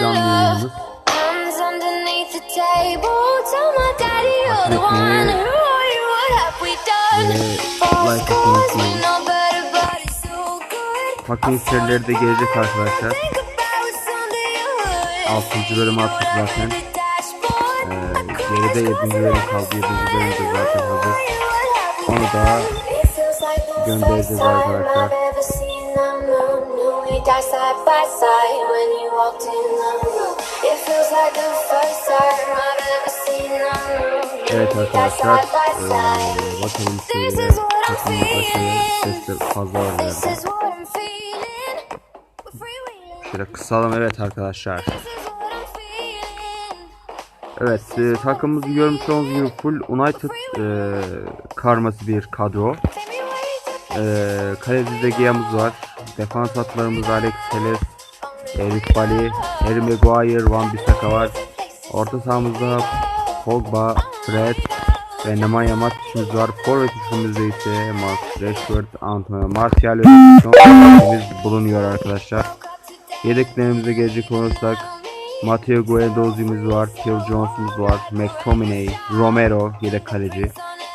canlı yayınımız. Done? Ve like atmayı good. Takım serileri de gelecek arkadaşlar. Think about someday you would. 6. bölümü attık zaten. Ee, geride 7. bölüm kaldı. 7. bölüm de zaten hazır. Onu da göndereceğiz arkadaşlar. Died side by side when you walked in the room. It feels like the first time I've ever seen the moon. Evet arkadaşlar. ee, bakalım şöyle takımın başına feeling. sesler fazla var herhalde. Şöyle kısalım evet arkadaşlar. Evet e, takımımızı görmüş olduğunuz gibi full United e, karması bir kadro. Take me away to E, kalecide Gia'mız var. Defans hatlarımız Alex Teles, Erik Bali, Harry Maguire, Van Bissaka var. Orta sahamızda Pogba, Fred ve Nemanja Matic'imiz var. Forvet üçlümüzde ise Mark Rashford, Antonio Martial ve Son bulunuyor arkadaşlar. Yedeklerimize gelecek olursak Matteo Guendouzi'miz var, Phil Jones'umuz var, McTominay, Romero yedek kaleci,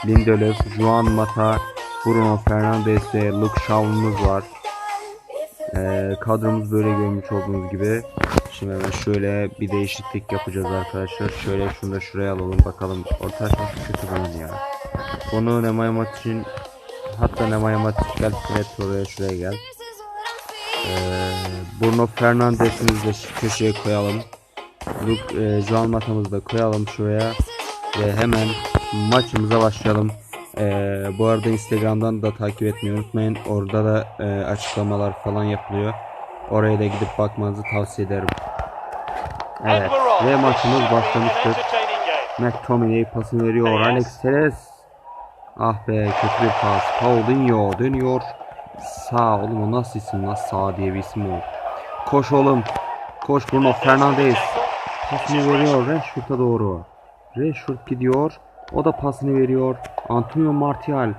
Lindelöf, Juan Mata, Bruno Fernandes ve Luke Shaw'umuz var. Ee, kadromuz böyle görmüş olduğunuz gibi. Şimdi hemen şöyle bir değişiklik yapacağız arkadaşlar. Şöyle şunu da şuraya alalım bakalım. Orta açması kötü bunun ya. Bunu Nemanja Matic'in hatta Nemanja Matic gel Fred oraya şuraya gel. Ee, Bruno Fernandes'imizi de köşeye koyalım. Luke, e, Juan Mata'mızı da koyalım şuraya. Ve hemen maçımıza başlayalım. Ee, bu arada Instagram'dan da takip etmeyi unutmayın. Orada da e, açıklamalar falan yapılıyor. Oraya da gidip bakmanızı tavsiye ederim. Evet. Ve maçımız başlamıştır. McTominay pasını veriyor. Alex Teres. Ah be kötü bir pas. Paulinho dönüyor. Sağ oğlum o nasıl isim lan? Sağ diye bir isim o. Koş oğlum. Koş Bruno Fernandes. Pasını veriyor Rashford'a doğru. Rashford gidiyor. O da pasını veriyor. Antonio Martial.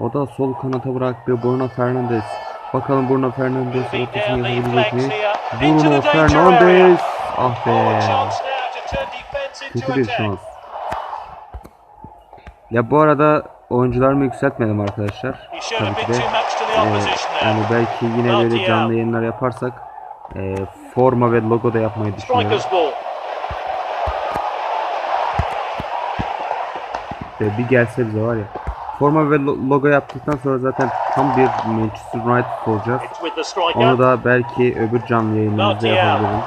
O da sol kanata bıraktı Bruno Fernandes. Bakalım Bruno Fernandes ortasını yapabilecek mi? Bruno Fernandes. Ah be. Kötü bir şans. Ya bu arada oyuncularımı yükseltmedim arkadaşlar. Tabii ki de. Ee, yani belki yine böyle canlı yayınlar yaparsak e, forma ve logo da yapmayı düşünüyorum. Ball. Ve bir gelse bize var ya. Forma ve lo- logo yaptıktan sonra zaten tam bir Manchester United olacağız. Onu da belki öbür canlı yayınımızda yapabilirim.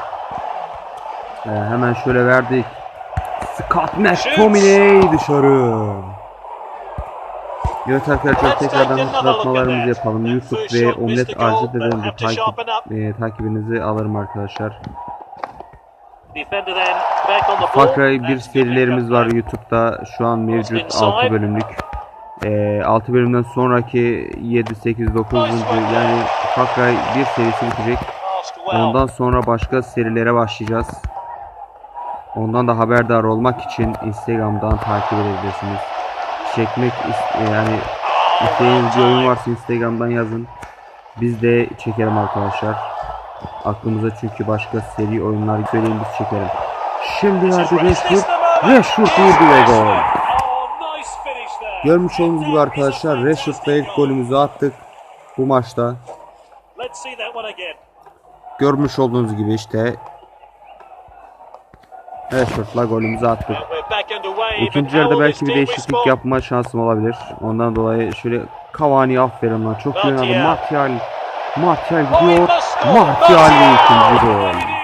Ee, hemen şöyle verdik. Scott McTominay dışarı. Evet arkadaşlar tekrardan hatırlatmalarımızı yapalım. YouTube ve Omlet Arjit'den de takip, e, takibinizi alırım arkadaşlar. Defender then back on the ball. Far Cry 1 That's good serilerimiz var. YouTube'da şu an mevcut 6 bölümlük. Ee, 6 bölümden sonraki 7, 8, 9. yani Cry 1 serisi bitecek. Ondan sonra başka serilere başlayacağız. Ondan da haberdar olmak için Instagram'dan takip edebilirsiniz. Çekmek is- yani istediğiniz bir oyun varsa Instagram'dan yazın. Biz de çekelim arkadaşlar. Aklımıza çünkü başka seri oyunlar söyleyin biz çekelim. Şimdi verdi Rashford. Rashford vurdu ve gol. Oh. Görmüş olduğunuz gibi arkadaşlar Rashford'la ilk golümüzü attık bu maçta. Görmüş olduğunuz gibi işte Rashford'la golümüzü attık. İkinci yarıda belki bir değişiklik yapma şansım olabilir. Ondan dolayı şöyle Cavani aferin lan çok iyi oynadı. Martial. Martial. Gidiyor. Martial ikinci gol.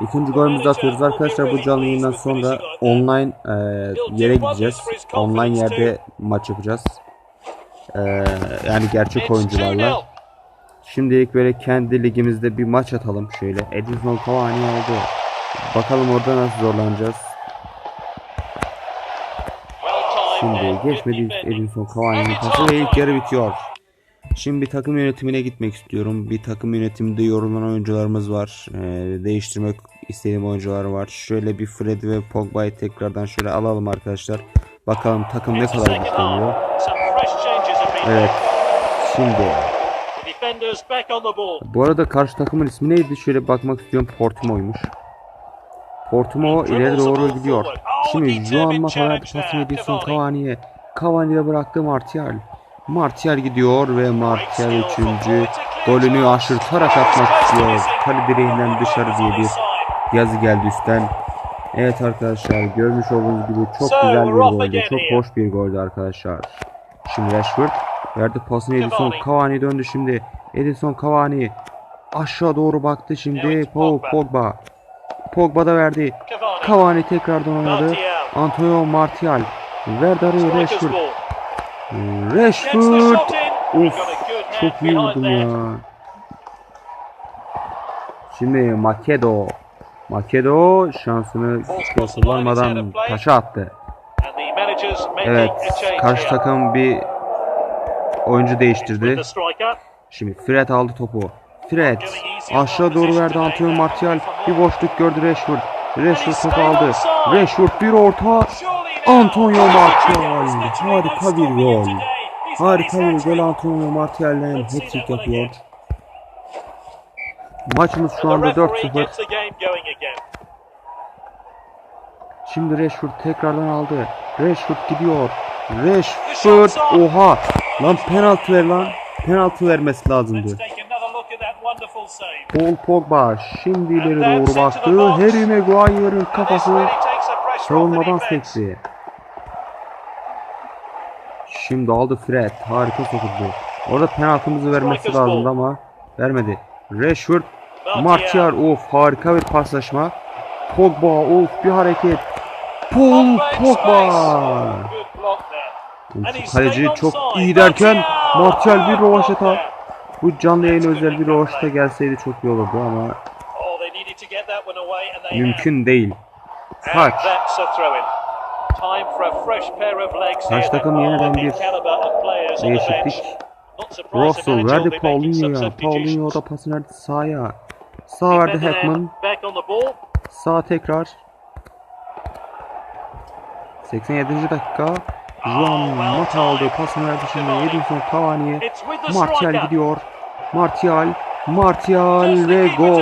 İkinci golümüzü atıyoruz arkadaşlar. Bu canlı yayından sonra online e, yere gideceğiz. Online yerde maç yapacağız. E, yani gerçek oyuncularla. 2-0. Şimdilik böyle kendi ligimizde bir maç atalım şöyle. Edinson Cavani oldu. Bakalım orada nasıl zorlanacağız. Şimdi geçmedi. Edinson Cavani'nin pası ve ilk yarı bitiyor. Şimdi bir takım yönetimine gitmek istiyorum. Bir takım yönetiminde yorulan oyuncularımız var. Ee, değiştirmek istediğim oyuncular var. Şöyle bir Fred ve Pogba'yı tekrardan şöyle alalım arkadaşlar. Bakalım takım ne kadar güçleniyor. Evet. Şimdi. Bu arada karşı takımın ismi neydi? Şöyle bakmak istiyorum. Portimo'ymuş. Portimo ileri doğru gidiyor. Şimdi Juan Mata verdi pasını Edison Cavani'ye. Cavani'ye bıraktı Martial. Martial gidiyor ve Martial üçüncü golünü aşırtarak atmak istiyor. Kale direğinden dışarı diye bir yazı geldi üstten. Evet arkadaşlar görmüş olduğunuz gibi çok güzel bir goldü. Çok hoş bir goldü arkadaşlar. Şimdi Rashford verdi pasını Edison Cavani döndü şimdi. Edison Cavani aşağı doğru baktı şimdi. Paul Pogba. Pogba da verdi. Cavani. Tekrardan oynadı. Antonio Martial. Verdi araya Rashford. Rashford. Of çok iyi vurdum ya. Şimdi Makedo. Makedo şansını kullanmadan taşa attı. Evet karşı takım bir oyuncu değiştirdi. Şimdi Fred aldı topu. Fred aşağı doğru verdi Antonio Martial. Bir boşluk gördü Rashford. Rashford topu aldı. Rashford bir orta. Antonio Martial. Harika bir gol. Harika bir gol. Antonio Martial'den hat-trick yapıyor. Maçımız şu And anda the referee 4-0. gets the game going again. Şimdi Rashford tekrardan aldı. Rashford gidiyor. Rashford oha. Lan penaltı ver lan. Penaltı vermesi lazımdı. Paul Pogba şimdi ileri doğru baktı. Harry Maguire'ın kafası savunmadan sekti. Şimdi aldı Fred. Harika sokuldu. Orada penaltımızı vermesi lazımdı ama vermedi. Rashford, Martial of harika bir paslaşma. Pogba of bir hareket. Paul Pogba. Kaleci çok iyi derken Martial. Bir rovaşata. Bu canlı yayın özel bir rovaşata gelseydi çok iyi olurdu ama Oh, mümkün değil. And Karşı takım yeniden bir. Değişiklik. Manager verdi Paulinho'ya. Paulinho da pasını verdi sağa. Sağ verdi Hackman. Sağ tekrar. 87. dakika. Juan Mata aldı. Pasını verdi şimdi Edinson Cavani'ye. Martial gidiyor. Martial. Martial ve gol.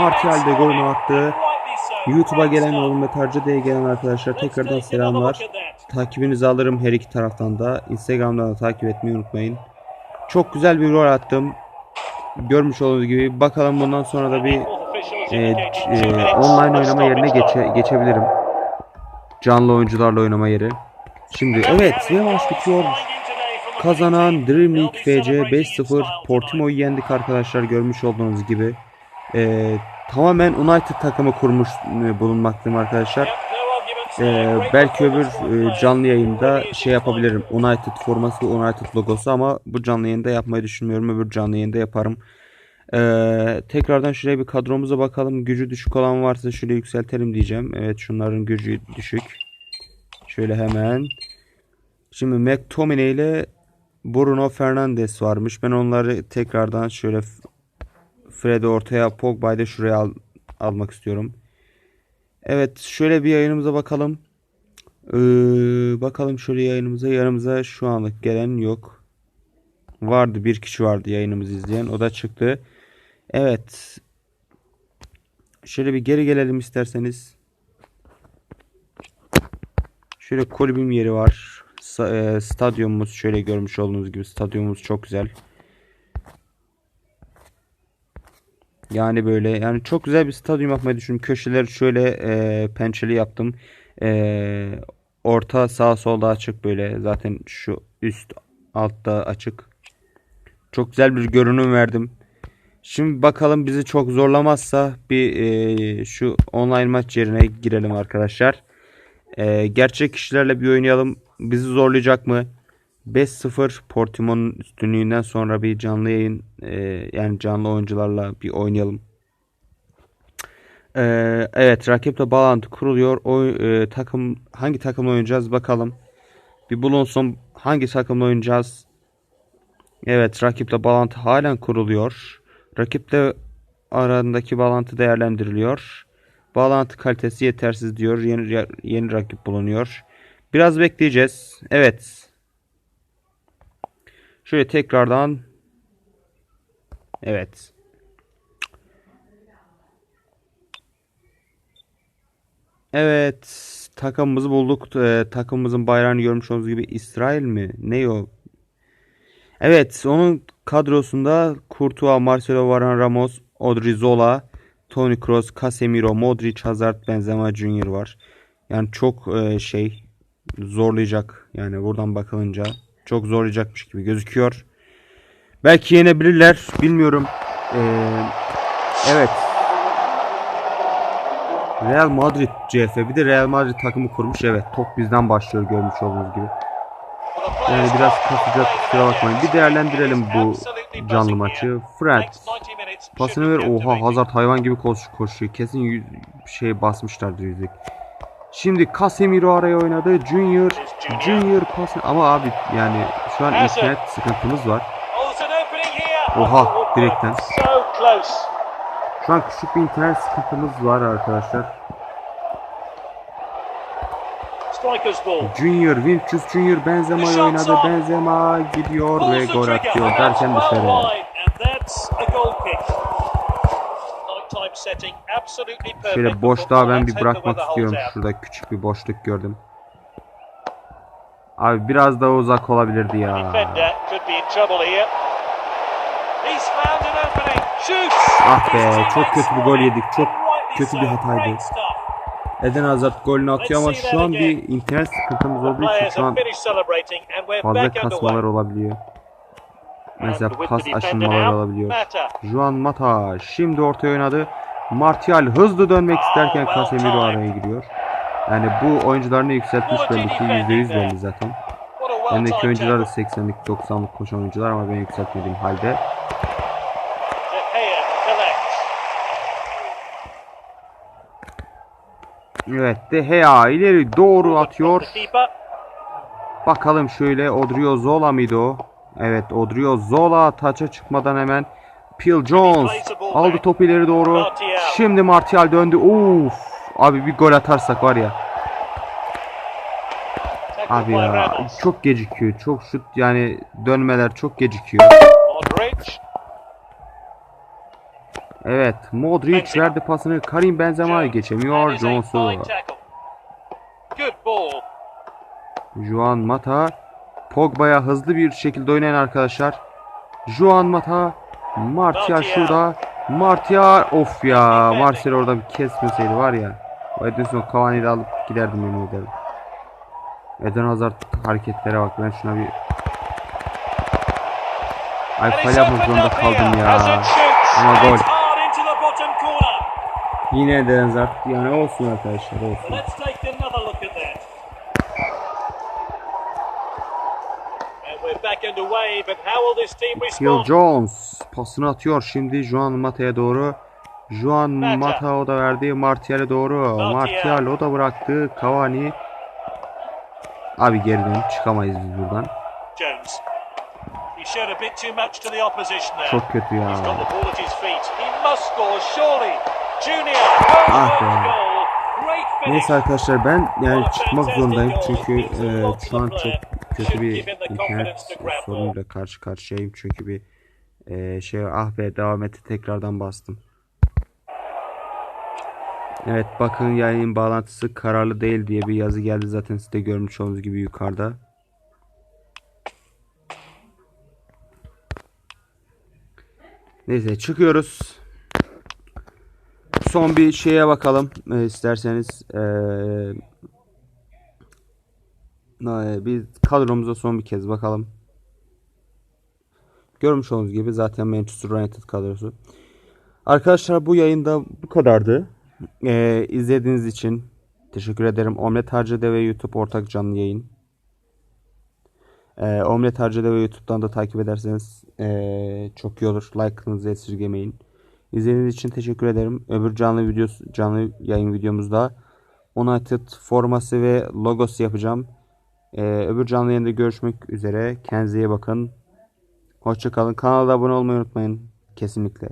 Martial de golünü attı. YouTube'a gelen yorum ve Tarcı'ya gelen arkadaşlar tekrardan selamlar. Takibinizi alırım her iki taraftan da. Instagram'dan da takip etmeyi unutmayın. Çok güzel bir gol attım. Görmüş olduğunuz gibi bakalım bundan sonra da bir e, e, online oynama yerine geçe, geçebilirim. Canlı oyuncularla oynama yeri. Şimdi evet ve maç bitiyor. Kazanan Dream League FC 5-0 Portimo'yu yendik arkadaşlar görmüş olduğunuz gibi. E, tamamen United takımı kurmuş e, bulunmaktayım arkadaşlar. Ee, belki öbür e, canlı yayında şey yapabilirim. United forması United logosu ama bu canlı yayında yapmayı düşünmüyorum. Öbür canlı yayında yaparım. Ee, tekrardan şuraya bir kadromuza bakalım. Gücü düşük olan varsa şöyle yükseltelim diyeceğim. Evet şunların gücü düşük. Şöyle hemen. Şimdi McTominay ile Bruno Fernandes varmış. Ben onları tekrardan şöyle Fred'i ortaya Pogba'yı da şuraya al- almak istiyorum. Evet şöyle bir yayınımıza bakalım. Ee, bakalım şöyle yayınımıza. Yanımıza şu anlık gelen yok. Vardı bir kişi vardı yayınımızı izleyen. O da çıktı. Evet. Şöyle bir geri gelelim isterseniz. Şöyle kulübüm yeri var. E, stadyumumuz şöyle görmüş olduğunuz gibi stadyumumuz çok güzel. Yani böyle yani çok güzel bir stadyum yapmayı düşündüm. Köşeleri şöyle e, pençeli yaptım. E, orta sağ solda açık böyle. Zaten şu üst altta açık. Çok güzel bir görünüm verdim. Şimdi bakalım bizi çok zorlamazsa bir e, şu online maç yerine girelim arkadaşlar. E, gerçek kişilerle bir oynayalım. Bizi zorlayacak mı? 5-0 Portimo'nun üstünlüğünden sonra bir canlı yayın e, yani canlı oyuncularla bir oynayalım. E, evet rakiple bağlantı kuruluyor. O e, takım hangi takımla oynayacağız bakalım. Bir bulunsun hangi takımla oynayacağız. Evet rakiple bağlantı halen kuruluyor. Rakiple arasındaki bağlantı değerlendiriliyor. Bağlantı kalitesi yetersiz diyor. Yeni yeni rakip bulunuyor. Biraz bekleyeceğiz. Evet. Şöyle tekrardan Evet. Evet. Takımımızı bulduk. Ee, takımımızın bayrağını görmüş olduğunuz gibi İsrail mi? Ne o? Evet. Onun kadrosunda Courtois, Marcelo Varane, Ramos, Odriozola, Toni Kroos, Casemiro, Modric, Hazard, Benzema Junior var. Yani çok e, şey zorlayacak. Yani buradan bakılınca çok zorlayacakmış gibi gözüküyor. Belki yenebilirler. Bilmiyorum. Ee, evet. Real Madrid CF. Bir de Real Madrid takımı kurmuş. Evet. Top bizden başlıyor görmüş olduğunuz gibi. Yani biraz kasacak kusura bakmayın. Bir değerlendirelim bu canlı maçı. Fred pasını ver. Oha Hazard hayvan gibi koş, koşuyor. Kesin şey basmışlardır yüzük. Şimdi Casemiro araya oynadı. Junior Junior pas ama abi yani şu an internet sıkıntımız var. Oha, direkten. Şu an küçük bir internet sıkıntımız var arkadaşlar. Junior, Vinicius Junior Benzema'yı oynadı. Benzema gidiyor ve gol atıyor derken dışarı. Şöyle boşluğa ben bir bırakmak istiyorum. Şurada küçük bir boşluk gördüm. Abi biraz daha uzak olabilirdi ya. Ah be, çok kötü bir gol yedik. Çok kötü bir hataydı. Eden Hazard golünü atıyor ama şu an bir internet sıkıntımız olduğu için şu an fazla kasmalar olabiliyor. Mesela pas aşınmaları olabiliyor. Juan Mata şimdi ortaya oynadı. Martial hızlı dönmek isterken well Casemiro araya giriyor. Yani bu oyuncularını yükseltmiş belli ki %100 belli zaten. Bendeki oyuncular da tackle. 80'lik 90'lık koşan oyuncular ama ben yükseltmediğim halde. Evet De Gea ileri doğru atıyor. Bakalım şöyle Odriozola mıydı o? Evet Odriozola taça çıkmadan hemen Phil Jones aldı topu ileri doğru. Şimdi Martial döndü. Uf! Abi bir gol atarsak var ya. Abi ya çok gecikiyor. Çok şut yani dönmeler çok gecikiyor. Evet Modric verdi pasını. Karim Benzema geçemiyor. That is a Jones'u. fine tackle. Good ball. Juan Mata Pogba'ya hızlı bir şekilde oynayan arkadaşlar. Juan Mata Martial şurada. Martial of ya. Martial orada bir kesmeseydi var ya. O Edinson Cavani'yi de alıp giderdim yemin ederim. Eden Hazard hareketlere bak. Ben şuna bir Ay it's yapmak zorunda kaldım ya. Ama gol. Yine Eden Hazard yani olsun arkadaşlar olsun. Phil? Jones pasını atıyor şimdi Juan Mata'ya doğru. Juan Mata. O da verdi Martial'e doğru. Martial. O da bıraktı. Cavani. Abi geri dön çıkamayız biz buradan. Çok kötü ya. Ah be. Neyse arkadaşlar ben yani çıkmak zorundayım çünkü e, şu an çok kötü bir internet sorunuyla karşı karşıyayım çünkü bir e, şey ah be devam etti tekrardan bastım. Evet bakın yayın bağlantısı kararlı değil diye bir yazı geldi zaten siz de görmüş olduğunuz gibi yukarıda. Neyse çıkıyoruz. Son bir şeye bakalım e, isterseniz. E, e, bir kadromuza son bir kez bakalım. Görmüş olduğunuz gibi zaten Manchester United kadrosu. Arkadaşlar bu yayında bu kadardı. E, izlediğiniz için teşekkür ederim. Omlet Harcade ve YouTube ortak canlı yayın. E, Omlet Harcade ve YouTube'dan da takip ederseniz e, çok iyi olur. Like'ınızı esirgemeyin. İzlediğiniz için teşekkür ederim. Öbür canlı videosu, canlı yayın videomuzda United forması ve logosu yapacağım. Ee, öbür canlı yayında görüşmek üzere. Kendinize iyi bakın. Hoşçakalın. Kanala abone olmayı unutmayın. Kesinlikle.